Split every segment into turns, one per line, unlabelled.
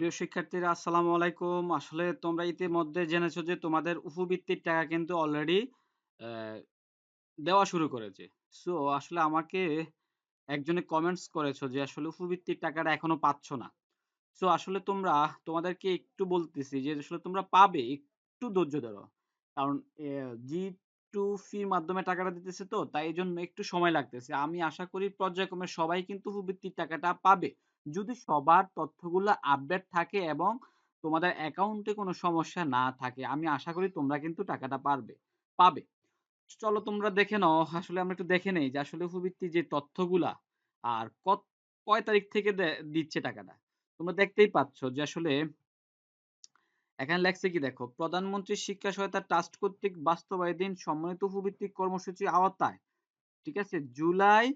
প্রিয় শিক্ষার্থীরা, আসসালামু আলাইকুম। আসলে তোমরা ইতিমধ্যে জেনেছো যে তোমাদের উপবৃত্তির টাকা কিন্তু অলরেডি দেওয়া শুরু করেছে। সো আসলে আমাকে একজনে কমেন্টস করেছ যে আসলে উপবৃত্তির টাকাটা এখনও পাচ্ছ না। সো আসলে তোমরা, তোমাদেরকে একটু বলতেছি যে আসলে তোমরা পাবে, একটু ধৈর্য ধরো। কারণ জি টু ফির মাধ্যমে টাকাটা দিতেছে তো, তাই জন্য একটু সময় লাগতেছে। আমি আশা করি পর্যায়ক্রমে সবাই কিন্তু উপবৃত্তির টাকাটা পাবে। যদি সবার তথ্যগুলো আপডেট থাকে এবং তোমাদের অ্যাকাউন্টে কোনো সমস্যা না থাকে, আমি আশা করি তোমরা কিন্তু টাকাটা পারবে, পাবে। চলো তোমরা দেখে নাও, আসলে আমরা একটু দেখে নেই যে আসলে উপবৃত্তি যে তথ্যগুলা আর কত, কয় তারিখ থেকে দিচ্ছে টাকাটা। তোমরা দেখতেই পাচ্ছ যে আসলে এখানে লেখছে কি দেখো প্রধানমন্ত্রী শিক্ষা সহায়তা ট্রাস্ট কর্তৃক বাস্তবায়িত সম্মানিত উপভিত্তিক কর্মসূচির আওতায়, ঠিক আছে, জুলাই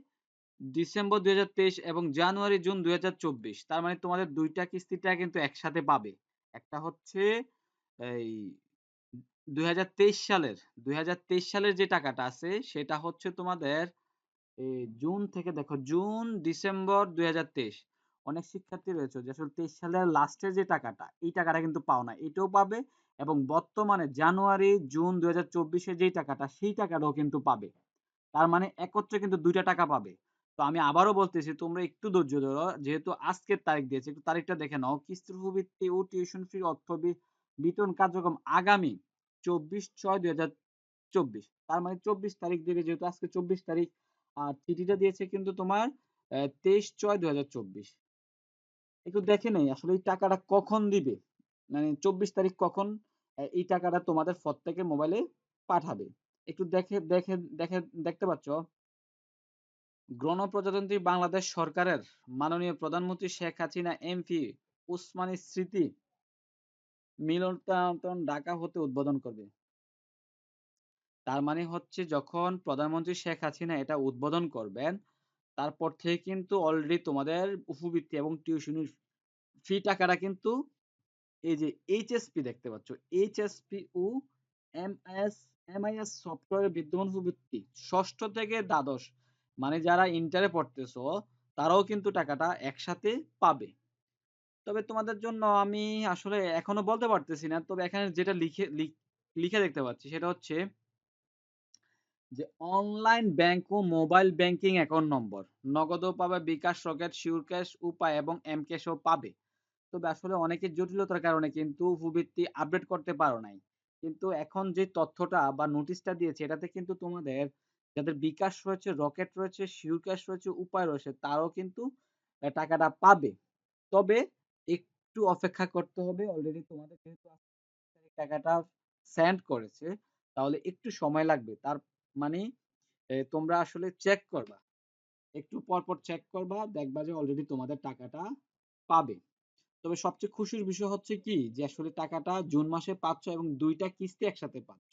ডিসেম্বর দুই হাজার তেইশ এবং জানুয়ারি, জুন দুই হাজার চব্বিশ। তার মানে তোমাদের দুইটা কিস্তিটা কিন্তু একসাথে পাবে। একটা হচ্ছে এই দুই হাজার তেইশ সালের, দুই সালের যে টাকাটা আছে, সেটা হচ্ছে তোমাদের জুন থেকে দেখো, জুন, ডিসেম্বর দুই হাজার তেইশ। অনেক শিক্ষার্থী রয়েছে যে আসলে তেইশ সালের লাস্টের যে টাকাটা, এই টাকাটা কিন্তু পাও না, এটাও পাবে এবং বর্তমানে জানুয়ারি, জুন দুই হাজার যেই টাকাটা, সেই টাকাটাও কিন্তু পাবে। তার মানে একত্রে কিন্তু দুইটা টাকা পাবে। তো আমি আবারও বলতেছি, তোমরা একটু ধৈর্য ধরো। যেহেতু আজকের তারিখ দিয়েছে, একটু তারিখটা দেখে নাও। কিস্তির উপবৃত্তি ও টিউশন ফি অর্থ বিতরণ কার্যক্রম আগামী চব্বিশ ছয় দুই হাজার চব্বিশ। তার মানে চব্বিশ তারিখ দিকে যেহেতু আজকে চব্বিশ তারিখ। আর চিঠিটা দিয়েছে কিন্তু তোমার তেইশ ছয় দুই হাজার চব্বিশ। একটু দেখে নেই, আসলে এই টাকাটা কখন দিবে? মানে চব্বিশ তারিখ কখন এই টাকাটা তোমাদের প্রত্যেকের মোবাইলে পাঠাবে? একটু দেখে দেখে দেখে, দেখতে পাচ্ছ? গণপ্রজাতন্ত্রী বাংলাদেশ সরকারের মাননীয় প্রধানমন্ত্রী শেখ হাসিনা এমপি উসমানী স্মৃতি মিলনায়তন ঢাকা হতে উদ্বোধন করবে। তার মানে হচ্ছে যখন প্রধানমন্ত্রী শেখ হাসিনা এটা উদ্বোধন করবেন, তারপর থেকে কিন্তু অলরেডি তোমাদের উপবৃত্তি এবং টিউশনির ফি টাকাটা কিন্তু এই যে এইচএসপি দেখতে পাচ্ছ। এইচএসপি ও এমএস এমআইএস সফটওয়্যার বিদ্যমান উপবৃত্তি ষষ্ঠ থেকে দ্বাদশ মানে যারা ইন্টারে পড়তেছো, তারাও কিন্তু টাকাটা একসাথে পাবে। তবে তোমাদের জন্য আমি আসলে এখনও বলতে পারতেছি না, তবে এখানে যেটা লিখে লিখে দেখতে পাচ্ছি সেটা হচ্ছে যে অনলাইন ব্যাংক ও মোবাইল ব্যাংকিং অ্যাকাউন্ট নম্বর নগদও পাবে, বিকাশ, রকেট শিওর ক্যাশ উপায় এবং এম ক্যাশও পাবে। তবে আসলে অনেকের জটিলতার কারণে কিন্তু উপবৃত্তি আপডেট করতে পারো নাই। কিন্তু এখন যে তথ্যটা বা নোটিশটা দিয়েছে, এটাতে কিন্তু তোমাদের যাদের বিকাশ রয়েছে, রকেট রয়েছে শিওর ক্যাশ রয়েছে, উপায় রয়েছে, তারাও কিন্তু টাকাটা পাবে। তবে একটু অপেক্ষা করতে হবে অলরেডি তোমাদের যেহেতু টাকাটা সেন্ড করেছে, তাহলে একটু সময় লাগবে। তার মানে তোমরা আসলে চেক করবা। একটু পর পর চেক করবা, দেখবা যে অলরেডি তোমাদের টাকাটা পাবে। তবে সবচেয়ে খুশির বিষয় হচ্ছে কি? যে আসলে টাকাটা জুন মাসে পাচ্ছ এবং দুইটা কিস্তি একসাথে পাচ্ছ।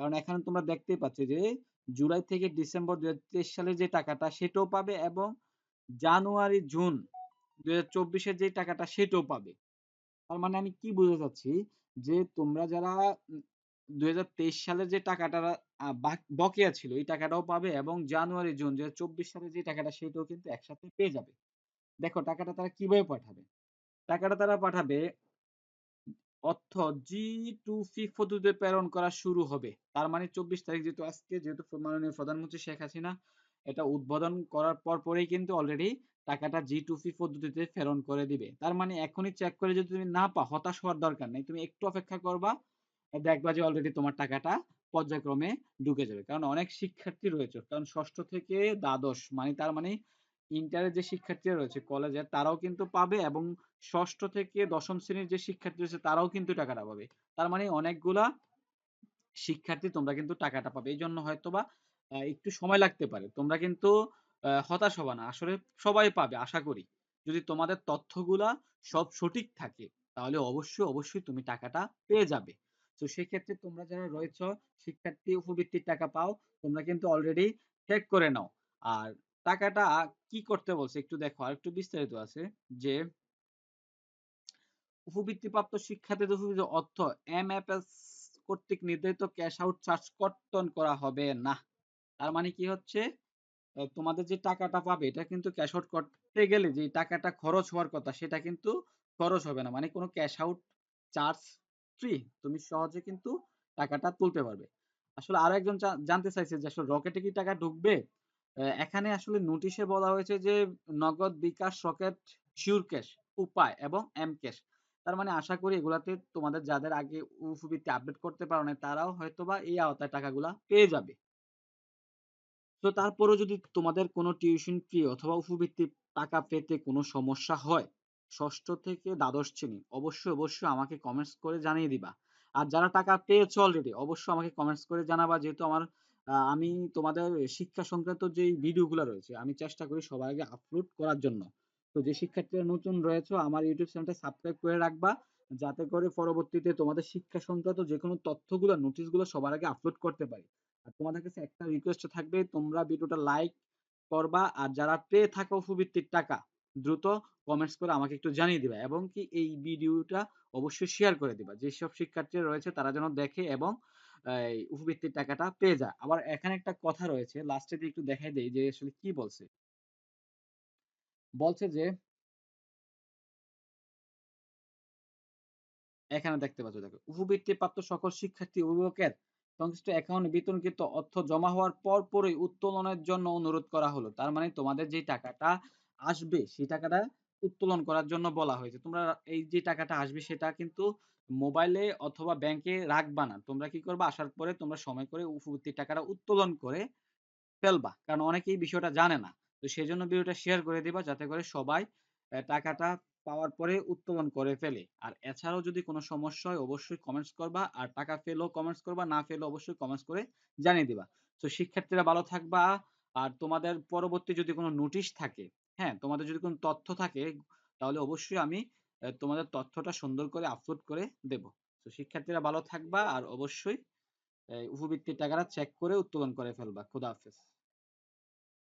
কারণ এখানে তোমরা দেখতেই পাচ্ছ যে, জুলাই থেকে ডিসেম্বর দুই সালের যে টাকাটা সেটাও পাবে এবং জানুয়ারি, জুন দুই হাজার যে টাকাটা সেটাও পাবে। তার মানে আমি কি বুঝতে চাচ্ছি যে, তোমরা যারা দুই সালের যে টাকাটা বকেয়া ছিল, এই টাকাটাও পাবে এবং জানুয়ারি, জুন দুই সালে যে টাকাটা সেটাও কিন্তু একসাথে পেয়ে যাবে। দেখো, টাকাটা তারা কীভাবে পাঠাবে? টাকাটা তারা পাঠাবে অর্থ জি টু ফি পদ্ধতিতে প্রেরণ করা শুরু হবে। তার মানে চব্বিশ তারিখ যেহেতু আজকে, যেহেতু মাননীয় প্রধানমন্ত্রী শেখ হাসিনা, এটা উদ্বোধন করার পর পরেই কিন্তু অলরেডি টাকাটা জি টু ফি পদ্ধতিতে প্রেরণ করে দিবে। তার মানে এখনই চেক করে যদি তুমি না পাও, হতাশ হওয়ার দরকার নেই। তুমি একটু অপেক্ষা করবা, দেখবা যে অলরেডি তোমার টাকাটা পর্যায়ক্রমে ঢুকে যাবে। কারণ অনেক শিক্ষার্থী রয়েছে, কারণ ষষ্ঠ থেকে দ্বাদশ মানে তার মানে ইন্টারের যে শিক্ষার্থীরা রয়েছে কলেজের তারাও কিন্তু পাবে এবং ষষ্ঠ থেকে দশম শ্রেণির যে শিক্ষার্থী রয়েছে, তারাও কিন্তু টাকাটা পাবে। তার মানে অনেকগুলা শিক্ষার্থী তোমরা কিন্তু টাকাটা পাবে। এই জন্য হয়তোবা একটু সময় লাগতে পারে। তোমরা কিন্তু হতাশ হবা না। আসলে সবাই পাবে, আশা করি। যদি তোমাদের তথ্যগুলা সব সঠিক থাকে, তাহলে অবশ্যই অবশ্যই তুমি টাকাটা পেয়ে যাবে। তো সেক্ষেত্রে তোমরা যারা রয়েছ, শিক্ষার্থী উপবৃত্তির টাকা পাও, তোমরা কিন্তু অলরেডি চেক করে নাও। আর টাকাটা কি করতে বলছে একটু দেখো, আর একটু বিস্তারিত আছে যে উপবৃত্তিপ্রাপ্ত শিক্ষার্থীদের উপবৃত্তি অর্থ এমএফএস কর্তৃক নির্ধারিত ক্যাশ আউট চার্জ কর্তন করা হবে না তার মানে কি হচ্ছে তোমাদের যে টাকাটা পাবে, এটা কিন্তু ক্যাশ আউট করতে গেলে যে টাকাটা খরচ হওয়ার কথা, সেটা কিন্তু খরচ হবে না। মানে কোনো ক্যাশ আউট চার্জ ফ্রি। তুমি সহজে কিন্তু টাকাটা তুলতে পারবে। আসলে আরও একজন জানতে চাইছে যে আসলে রকেটে কি টাকা ঢুকবে? এখানে আসলে নোটিশে বলা হয়েছে যে নগদ, বিকাশ, রকেট, শিওর ক্যাশ, উপায় এবং এম ক্যাশ। তার মানে আশা করি এগুলাতে তোমাদের যাদের আগে উপবৃত্তি আপডেট করতে পারো নাই তারাও হয়তোবা এই আওতায় টাকাগুলা পেয়ে যাবে। তো তারপরেও যদি তোমাদের কোনো টিউশন ফি অথবা উপবৃত্তির টাকা পেতে কোনো সমস্যা হয়, ষষ্ঠ থেকে দ্বাদশ শ্রেণি অবশ্যই, অবশ্যই আমাকে কমেন্টস করে জানিয়ে দিবা। আর যারা টাকা পেয়েছ অলরেডি অবশ্যই আমাকে কমেন্টস করে জানাবা যেহেতু আমার আমি তোমাদের শিক্ষা সংক্রান্ত যেই ভিডিওগুলা রয়েছে, আমি চেষ্টা করি সবার আগে আপলোড করার জন্য। তো যে শিক্ষার্থীরা নতুন রয়েছো, আমার ইউটিউব চ্যানেলটা সাবস্ক্রাইব করে রাখবা যাতে করে পরবর্তীতে তোমাদের শিক্ষা সংক্রান্ত যে যেকোনো তথ্যগুলা নোটিশগুলো সবার আগে আপলোড করতে পারি। আর তোমাদের কাছে একটা রিকোয়েস্ট থাকবে, তোমরা ভিডিওটা লাইক করবা আর যারা পেয়ে থাকো উপবৃত্তির টাকা দ্রুত কমেন্টস করে আমাকে একটু জানিয়ে দিবা এবং কি এই ভিডিওটা অবশ্যই শেয়ার করে দিবা। যেসব শিক্ষার্থীরা রয়েছে তারা যেন দেখে এবং উপবৃত্তির টাকাটা পেয়ে যায়। আবার এখানে একটা কথা রয়েছে লাস্টে দিয়ে একটু দেখাই দেই যে আসলে কি বলছে? বলছে যে এখানে দেখতে পাচ্ছ, দেখো উপবৃত্তি প্রাপ্ত সকল শিক্ষার্থী, অভিভাবকের সংশ্লিষ্ট অ্যাকাউন্টে বিতরণকৃত অর্থ জমা হওয়ার পর পরই উত্তোলনের জন্য অনুরোধ করা হলো। তার মানে তোমাদের যে টাকাটা আসবে সেই টাকাটা উত্তোলন করার জন্য বলা হয়েছে। তোমরা এই যে টাকাটা আসবে সেটা কিন্তু মোবাইলে অথবা ব্যাংকে রাখবা না। তোমরা কি করবা? আসার পরে তোমরা সময় করে উপবৃত্তির টাকাটা উত্তোলন করে ফেলবা। কারণ অনেকেই বিষয়টা জানে না। তো সেই জন্য ভিডিওটা শেয়ার করে দিবা যাতে করে সবাই টাকাটা পাওয়ার পরে উত্তোলন করে ফেলে। আর এছাড়াও যদি কোনো সমস্যা হয় অবশ্যই কমেন্টস করবা। আর টাকা পেলেও কমেন্টস করবা, না পেলেও অবশ্যই কমেন্টস করে জানিয়ে দিবা। তো শিক্ষার্থীরা ভালো থাকবা। আর তোমাদের পরবর্তী যদি কোনো নোটিশ থাকে হ্যাঁ তোমাদের যদি কোনো তথ্য থাকে, তাহলে অবশ্যই আমি তোমাদের তথ্যটা সুন্দর করে আপলোড করে দেব। তো শিক্ষার্থীরা ভালো থাকবা আর অবশ্যই উপবৃত্তির টাকাটা চেক করে উত্তোলন করে ফেলবা। খুদা হাফেজ।